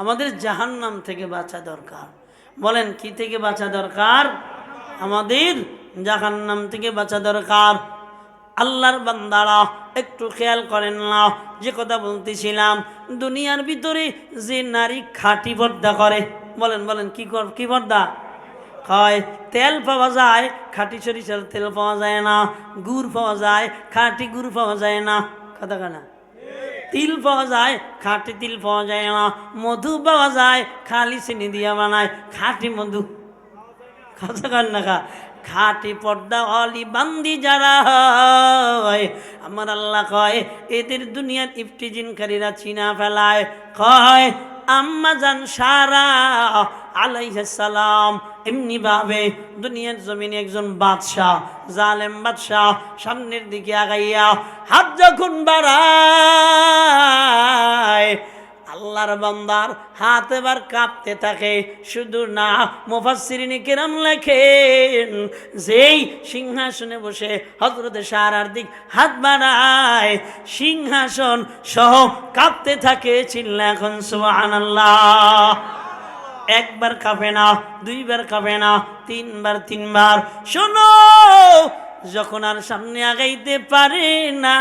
আমাদের জাহান্নাম থেকে বাঁচা দরকার। বলেন, কি থেকে বাঁচা দরকার? আমাদের জাহান্নাম থেকে বাঁচা দরকার। আল্লাহর বান্দারা, একটু খেয়াল করেন না, যে কথা বলতেছিলাম, দুনিয়ার ভিতরে যে নারী খাঁটি পর্দা করে, বলেন বলেন, কি কর, কি পর্দা? হয় তেল পাওয়া যায়, খাঁটি সরিষার তেল পাওয়া যায় না, গুড় পাওয়া যায়, খাঁটি গুড় পাওয়া যায় না। কথা কেনা তিল পাওয়া যায় খাঁটি তিল পাওয়া যায় না মধু পাওয়া যায় খালি চিনি দিয়া বানায়, খাঁটি মধু। কথা কন না খা। খাটি পর্দা অলি বান্দি যারা হয়, আমার আল্লাহ কয়, এদের দুনিয়ার ইফটিজিনকারীরা চিনা ফেলায়। কয়, আম্মা যান সারা আলাইসালাম এমনি ভাবে দুনিয়ার জমিনে একজন বাদশাহ, জালেম বাদশাহ সামনের দিকে আগাইয়া হাত যখন বাড়ায়, আল্লাহর বান্দার হাত এবার কাঁপতে থাকে। শুধু না, মুফাসসিরিন কিরাম লেখেন, যেই সিংহাসনে বসে হজরত সারার দিক হাত বাড়ায়, সিংহাসন সহ কাঁপতে থাকে চিল্লা এখন সুবহানাল্লাহ। একবার খাবে না, দুইবার খাবে না, তিনবার তিনবার। শোনো, যখন আর সামনে আগাইতে পারে না,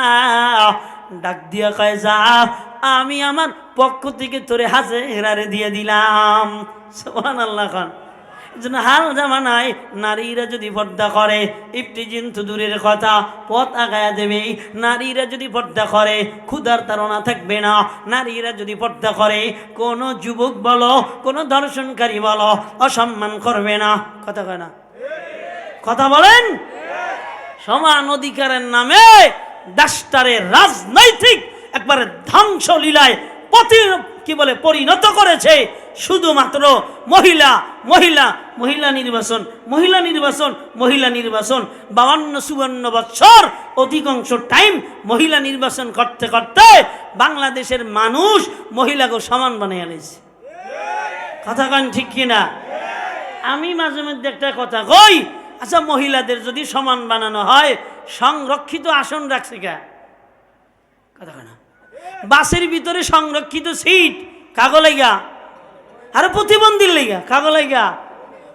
ডাক দিয়া কয়, যা, আমি আমার পক্ষ থেকে তোরে হাজে হেরারে দিয়ে দিলাম। সোহান আল্লাহ খান। হাল জামানায় নারীরা যদি পর্দা করে ইফটিজিন তো দূরের কথা, পথ আগায়া দেবে। নারীরা যদি পর্দা করে, ক্ষুধার তারা থাকবে না। নারীরা যদি পর্দা করে, কোনো যুবক বলো, কোনো দর্শনকারী বলো, অসম্মান করবে না। কথা কয় না? কথা বলেন? সমান অধিকারের নামে ডাস্টারের রাজনৈতিক একবারে ধ্বংস লীলায় প্রতি কি বলে, পরিণত করেছে। শুধুমাত্র মহিলা মহিলা মহিলা নির্বাচন মহিলা নির্বাচন মহিলা নির্বাচন। বাউন্ন, চুয়ান্ন বছর অধিকাংশ টাইম মহিলা নির্বাচন করতে করতে বাংলাদেশের মানুষ মহিলাকে সমান বানিয়ে আনিছে কথা কন ঠিক কিনা? আমি মাঝে মধ্যে একটা কথা কই আচ্ছা মহিলাদের যদি সমান বানানো হয়, সংরক্ষিত আসন রাখছে কে? কথা কয় না। বাসের ভিতরে সংরক্ষিত সিট কাগো লাইগা আরে প্রতিবন্ধীর লেগা কাগো লাইগা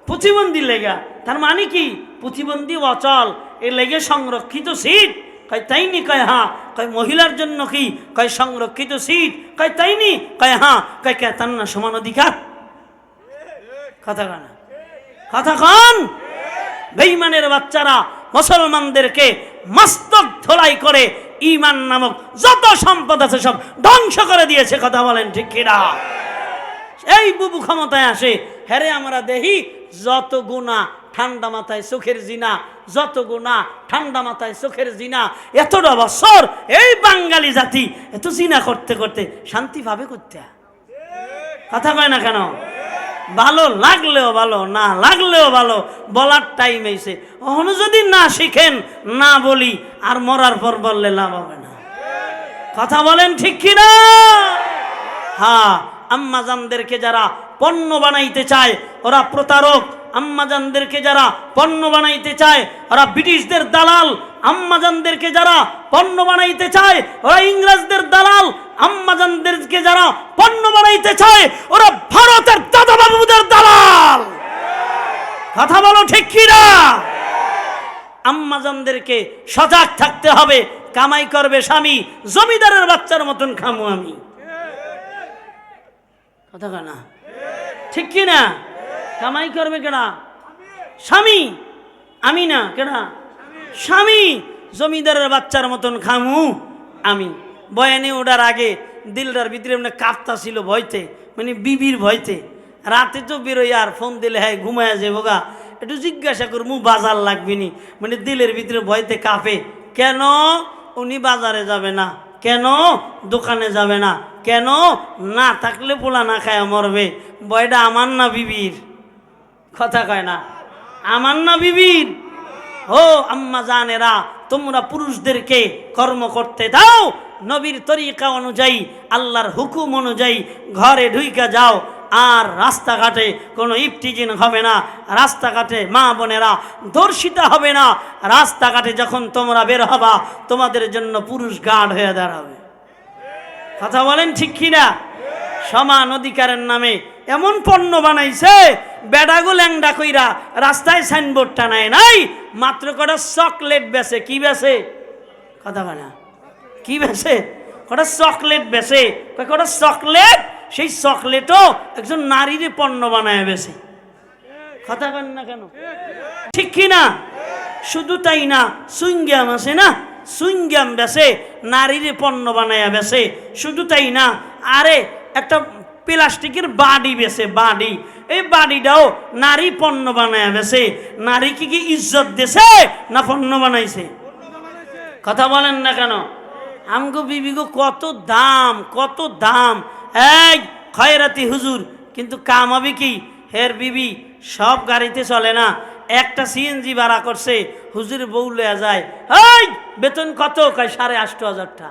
প্রতিবন্ধীর লেগা। তার মানে কি? প্রতিবন্ধী অচল, এর লেগে সংরক্ষিত সিট। কয় তাইনি কয় হ্যাঁ। কয় মহিলার জন্য কি? কয় সংরক্ষিত সিট। কয় তাইনি কয় হ্যাঁ। কয় কে তার না সমান অধিকার। কথা কয় না? কথা কন? বেইমানের বাচ্চারা মুসলমানদেরকে মস্তক ধোলাই করে ইমান নামক যত সম্পদ আছে সব ধ্বংস করে দিয়েছে, কথা বলেন ঠিক কিনা? এই বুবু ক্ষমতায় আসে। হ্যারে আমরা দেখি যত গুণা ঠান্ডা মাথায় চোখের জিনা, যত গুণা ঠান্ডা মাথায় চোখের জিনা, এতটা বছর এই বাঙালি জাতি এত জিনা করতে করতে শান্তি ভাবে করতে কথা কয় না কেন? ভালো লাগলেও ভালো, না লাগলেও ভালো, বলার টাইম এসে। ওখানে যদি না শিখেন, না বলি, আর মরার পর বললে লাভ হবে না। কথা বলেন ঠিক কিনা? হ্যাঁ আম্মাজানদেরকে যারা পণ্য বানাইতে চায়, ওরা প্রতারক। আম্মাজানদেরকে যারা পণ্য বানাইতে চায়, ওরা ব্রিটিশদের দালাল। আম্মাজানদেরকে যারা পণ্য বানাইতে চায়, ওরা ইংরেজদের দালাল। আম্মাজানদেরকে যারা পণ্য বানাইতে চায়, ওরা ভারতের দাদা বাবুদের দালাল। কথা বলো ঠিক কিনা? আম্মাজানদেরকে সজাগ থাকতে হবে, কামাই করবে স্বামী, জমিদারের বাচ্চার মতন খামু আমি। কথা না। ঠিক কি না? কামাই করবে কেনা স্বামী। আমি না কেনা স্বামী। জমিদারের বাচ্চার মতন খামু। আমি। বয়ানে ওঠার আগে দিলটার ভিতরে মানে কাঁপতা ছিল ভয়তে মানে বিবির ভয়তে। রাতে তো বেরোই আর ফোন দিলে হ্যাঁ ঘুমায় যাব গা। একটু জিজ্ঞাসা করব বাজার লাগবে নি? মানে দিলের ভিতরে ভয়তে কাঁপে। কেন? উনি বাজারে যাবে না। কেন দোকানে যাবে না? কেন? না থাকলে পোলা না খায় মরবে। বয়টা আমার না বিবির? কথা কয় না। আমার না বিবির? ও আম্মা জানেরা, তোমরা পুরুষদেরকে কর্ম করতে দাও। নবীর তরিকা অনুযায়ী, আল্লাহর হুকুম অনুযায়ী ঘরে ঢুইকা যাও। আর রাস্তাঘাটে কোনো ইফটিজিন হবে না। রাস্তাঘাটে মা বোনেরা দর্শিতা হবে না। রাস্তাঘাটে যখন তোমরা বের হবা, তোমাদের জন্য পুরুষ গার্ড হয়ে দাঁড়াবে। কথা বলেন ঠিক কিনা? সমান অধিকারের নামে এমন পণ্য বানাইছে, বেডাগো ল্যাংডা কইরা রাস্তায় সাইনবোর্ড টানায় নাই, মাত্র কটা চকলেট বেছে, কি বেছে? কথা বলা কি বেছে? কটা চকলেট বেছে? কটা চকলেট? সেই চকলেটও একজন নারীর পণ্য বানায় বেছে। কথা কেন না কেন? ঠিক কি না? শুধু তাই না সুইংগ্যাম আছে না? সুইংগ্যাম বেছে, নারীর পণ্য বানায় বেছে। শুধু তাই না, আরে একটা প্লাস্টিকের বাড়ি বেছে, বাড়ি। এই বাড়িটাও নারী পণ্য বানায় বেছে। নারী কি কি ইজ্জত দেছে না পণ্য বানাইছে? কথা বলেন না কেন? আমগো বিবিগো কত দাম কত দাম। এই, খয়রাতি হুজুর, কিন্তু কাম হবে কি? হের বিবি, সব গাড়িতে চলে না। একটা সিএনজি ভাড়া করছে, হুজুর বউ লয়া যায়। এই, বেতন কত? কয়, সাড়ে আষ্ট হাজারটা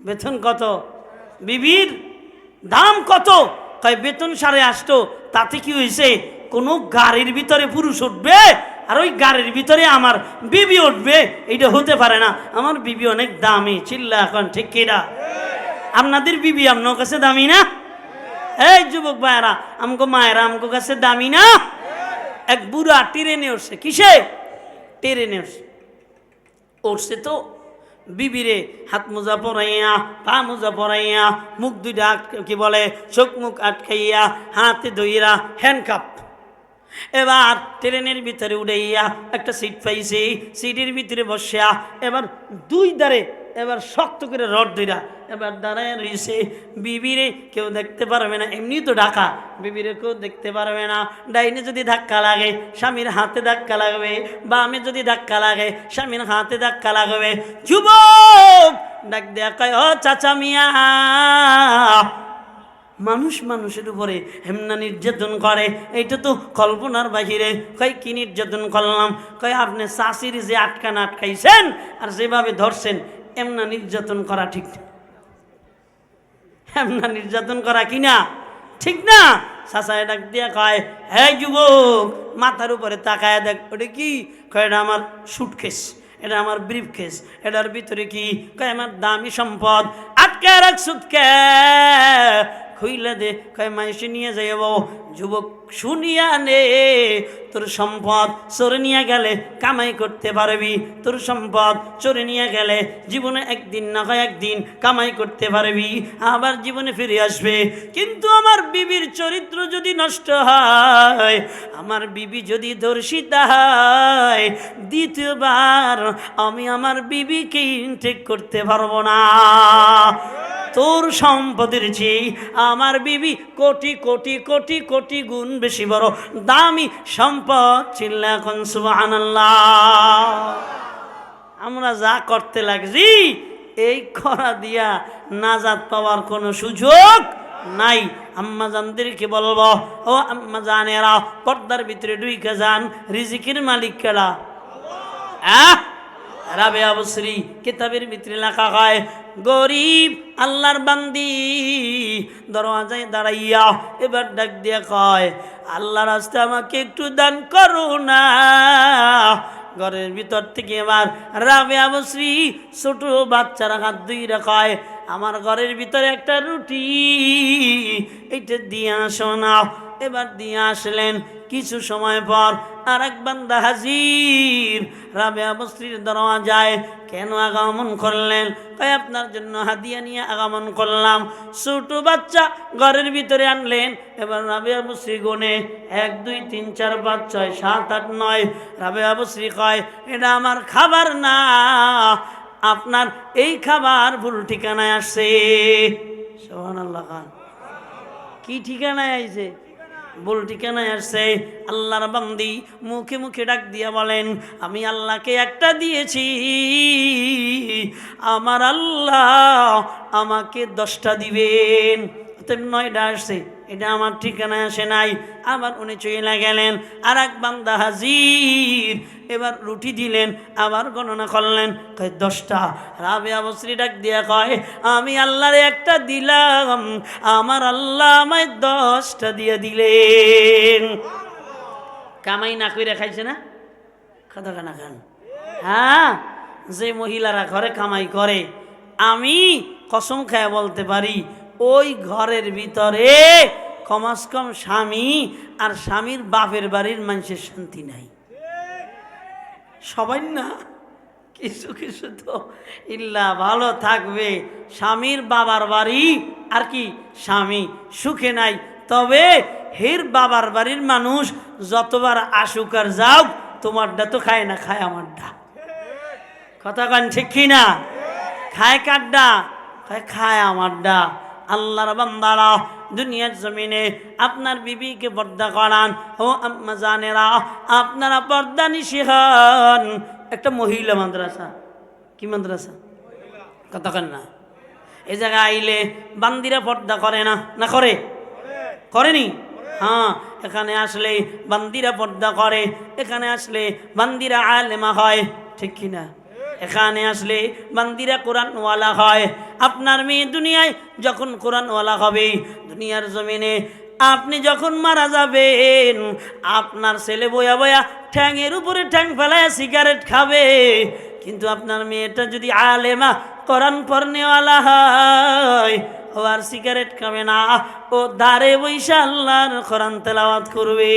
বেতন কত? বিবির দাম কত? কয়, বেতন সাড়ে আষ্ট। তাতে কি হয়েছে কোনো গাড়ির ভিতরে পুরুষ উঠবে, আর ওই গাড়ির ভিতরে আমার বিবি উঠবে এটা হতে পারে না। আমার বিবি অনেক দামি, চিল্লা এখন, ঠিক কিনা? আপনাদের বিবি আপনার কাছে দামি না? এই যুবক ভাইয়েরা, আমগো মায়েরা আমগো কাছে দামি না? এক বুড়া ট্রেনে উঠছে। কিসে? ট্রেনে উঠছে। উঠছে তো বিবিরে হাত মোজা পরাইয়া, পা মোজা পরাইয়া, মুখ দুইটা কি বলে, চোখ মুখ আটকাইয়া, হাতে দইরা হ্যান্ডকাপ এবার ট্রেনের ভিতরে উড়াইয়া একটা সিট পাইছি। সিটের ভিতরে বসিয়া এবার দুই দাঁড়ে এবার শক্ত করে রড দুইরা এবার দাঁড়ায় রয়েছে বিবিরে কেউ দেখতে পারবে না, এমনি তো ডাকা। বিবিরে কেউ দেখতে পারবে না। ডাইনে যদি ধাক্কা লাগে, স্বামীর হাতে ধাক্কা লাগবে। বামে যদি ধাক্কা লাগে, স্বামীর হাতে ধাক্কা লাগবে। যুবক, ডাক দেয়া কয়, ও চাচা মিয়া। মানুষ মানুষের উপরে হেমনা নির্যাতন করে। এইটা তো কল্পনার বাহিরে। কয়, কি নির্যাতন করলাম? কয়, আপনি শাশির যে আটকান আটকাইছেন আর যেভাবে ধরছেন এমনা নির্যাতন করা ঠিক। এমনা নির্যাতন করা কি না? ঠিক না? সাসায় ডাক দিয়া কয় হে যুবক, মাথার উপরে তাকায় দেখ, ওটা কি? কয়, এটা আমার সুটকেস এটা আমার ব্রিফ কেস এটার ভিতরে কি? কয়, আমার দামি সম্পদ আটকে রাখ সুটকে খুইলে দে কয় মাইসে নিয়ে যাইব? যুবক শুনিয়া নে, তোর সম্পদ চোরে নিয়ে গেলে কামাই করতে পারবি। তোর সম্পদ চোরে নিয়ে গেলে জীবনে একদিন না হয় একদিন কামাই করতে পারবি। আবার জীবনে ফিরে আসবে। কিন্তু আমার বিবির চরিত্র যদি নষ্ট হয়, আমার বিবি যদি দর্শিতা হয়, দ্বিতীয়বার আমি আমার বিবিকে ইনটেক করতে পারব না। তোর সম্পদের চেয়ে আমার বিবি কোটি কোটি কোটি কোটি গুণ বেশি বড়। দামি সম্পদ চিল্লা এখন আমরা যা করতে লাগছি, এই খরা দিয়া নাজাত পাওয়ার কোনো সুযোগ নাই। আম্মা বলব, ও আম্মা জানেরা, পর্দার ভিতরে ডুইকে যান, রিজিকের মালিক কেলা আহ রাবে আবশ্রী কিতাবের ভিতরে লেখা হয়, গরিব আল্লাহর বান্দি দরওয়াজায় দাঁড়াইয়া এবার ডাক দিয়ে কয় আল্লাহ রাস্তা আমাকে একটু দান করো না। ঘরের ভিতর থেকে এবার রাবে আবশ্রী ছোট বাচ্চারা হাত দুই রাখায় আমার ঘরের ভিতরে একটা রুটি, এইটা দিয়ে আসো না। এবার দিয়ে আসলেন, কিছু সময় পর আর এক বান্দা হাজির। রাবে অবস্ত্রীর দরওয়া যায় কেন আগমন করলেন? কয়, আপনার জন্য হাদিয়া নিয়ে আগমন করলাম। ছোট বাচ্চা ঘরের ভিতরে আনলেন। এবার রাবে অবশ্রী গুনে এক, দুই, তিন, চার, পাঁচ, ছয়, সাত, আট, নয়। রাবে অবশ্রী কয়, এটা আমার খাবার না। আপনার এই খাবার ভুল ঠিকানায় আসছে। সোহান আল্লাহ খান কি ঠিকানায় আইছে? ভুল কেন আসছে। আল্লাহর বান্দি মুখে মুখে ডাক দিয়া বলেন, আমি আল্লাহকে একটা দিয়েছি। আমার আল্লাহ আমাকে দশটা দিবেন। নয়টা আসছে। এটা আমার ঠিকানা আসে নাই। আবার উনি চলে গেলেন। আর এক বান্দা হাজির। এবার রুটি দিলেন, আবার গণনা করলেন। কয়, দশটা। রাবে অবশ্রী ডাক দিয়া কয়, আমি আল্লাহর একটা দিলাম। আমার আল্লাহ আমায় দশটা দিয়ে দিলেন। কামাই না কইরা খাইছে না? খাদা খানা খান। হ্যাঁ যে মহিলারা ঘরে কামাই করে, আমি কসম খায় বলতে পারি ওই ঘরের ভিতরে কমাস কম স্বামী আর স্বামীর বাপের বাড়ির মানুষের শান্তি নাই। সবাই না? কিছু কিছু তো। ইল্লা, ভালো থাকবে। স্বামীর বাবার বাড়ি আর কি স্বামী, সুখে নাই। তবে হের বাবার বাড়ির মানুষ যতবার আসুক আর যাও তোমারটা তো খায় না, খায় আমারটা। কথা কান ঠিক কি না খায় কাড্ডা খায় খায় আমারটা। আল্লাহর বান্দারা, দুনিয়ার জমিনে আপনার বিবিকে পর্দা করান। ও আম্মা জানেরা, আপনারা পর্দা নিষেহান একটা মহিলা মাদ্রাসা। কি মাদ্রাসা? কথা কান না। এই জায়গায় আইলে বান্দিরা পর্দা করে না? না করে? করেনি? হ্যাঁ এখানে আসলে বান্দিরা পর্দা করে, এখানে আসলে বান্দিরা আলেমা হয়। ঠিক কিনা? এখানে আসলে বান্দিরা কোরআনওয়ালা হয়। আপনার মেয়ে দুনিয়ায় যখন কোরআনওয়ালা হবে, দুনিয়ার জমিনে আপনি যখন মারা যাবেন, আপনার ছেলে বয়া বয়া ঠ্যাংয়ের উপরে ঠ্যাং ফেলায় সিগারেট খাবে। কিন্তু আপনার মেয়েটা যদি আলেমা, কোরআন পড়নেওয়ালা হয়, ও আর সিগারেট খাবে না, ও দাঁড়ে বৈশা আল্লাহর কোরআন তেলাওয়াত করবে।